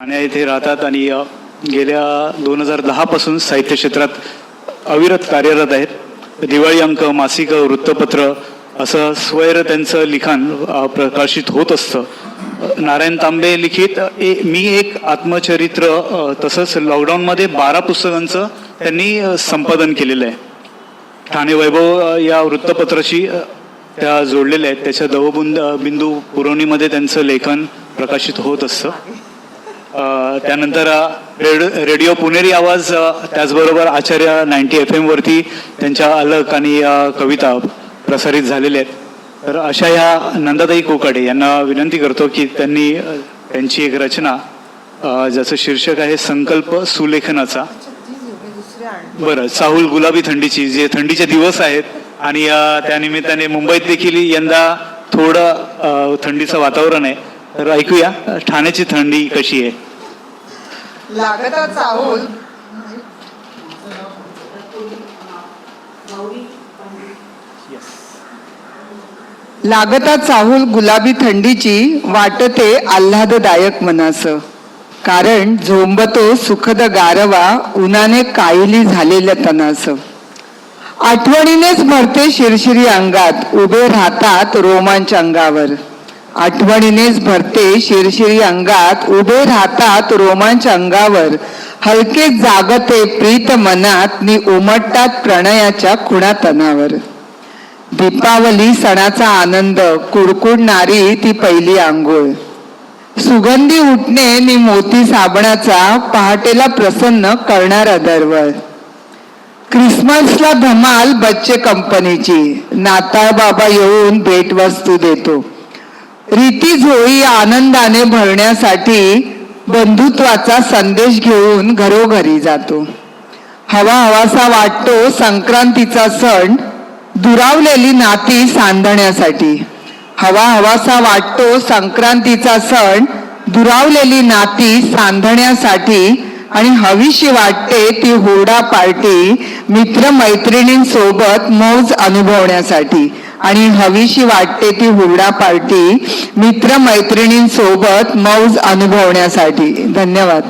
ठाण्या येथे राहतात आणि गेल्या दोन हजार दहापासून साहित्य क्षेत्रात अविरत कार्यरत आहेत. दिवाळी अंक मासिक वृत्तपत्र असं स्वैर त्यांचं लिखाण प्रकाशित होत असतं. नारायण तांबे लिखित ए, मी एक आत्मचरित्र तसंच लॉकडाऊनमध्ये बारा पुस्तकांचं त्यांनी संपादन केलेलं आहे. ठाणे वैभव या वृत्तपत्राशी त्या जोडलेल्या आहेत. त्याच्या दवबुंद बिंदू पुरवणीमध्ये त्यांचं लेखन प्रकाशित होत असतं. त्यानंतर रेडिओ रेड- रेडिओ पुणेरी आवाज त्याचबरोबर आचार्य नाईन्टी एफ एमवरती त्यांच्या अलक आणि कविता प्रसारित झालेल्या आहेत. तर अशा ह्या नंदाताई कोकाडे यांना विनंती करतो की त्यांनी त्यांची एक रचना ज्याचं शीर्षक आहे संकल्प सुलेखनाचा. बरं चाहूल गुलाबी थंडीची जे थंडीचे दिवस आहेत आणि त्यानिमित्ताने मुंबईत देखील यंदा थोडं थंडीचं वातावरण आहे. तर ऐकूया ठाण्याची थंडी कशी आहे? लागता चाहूल लागता चाहूल गुलाबी थंडीची वाटते आल्हाददायक मनास कारण झोंबतो सुखद गारवा उन्हाने कायली झालेल्या तनास आठवणीनेच भरते शिरशिरी अंगात उभे राहतात रोमांच अंगावर. आठवणीनेच भरते शिरशिरी अंगात उभे राहतात रोमांच अंगावर. हलके जागते प्रीत मनात नि उमटतात प्रणयाच्या खुणातनावर. दीपावली सणाचा आनंद कुडकुडणारी ती पहिली आंघोळ. सुगंधी उठणे नि मोती साबणाचा पहाटेला प्रसन्न करणारा दरवळ. क्रिसमसला धमाल बच्चे कंपनीची नाताळ बाबा येऊन भेटवस्तू देतो. रीती झोळी आनंदाने भरण्यासाठी बंधुत्वाचा संदेश घेऊन घरोघरी जातो. हवा हवासा वाटतो संक्रांतीचा सण दुरावलेली नाती सांधण्यासाठी. हवा हवासा वाटतो संक्रांतीचा सण दुरावलेली नाती सांधण्यासाठी आणि हवीशी वाटते ती होडा पार्टी मित्र मैत्रिणींसोबत मौज अनुभवण्यासाठी. आणि हवीशी वाटते ती हुरडा पार्टी मित्र मैत्रिणींसोबत मौज अनुभवण्यासाठी. धन्यवाद.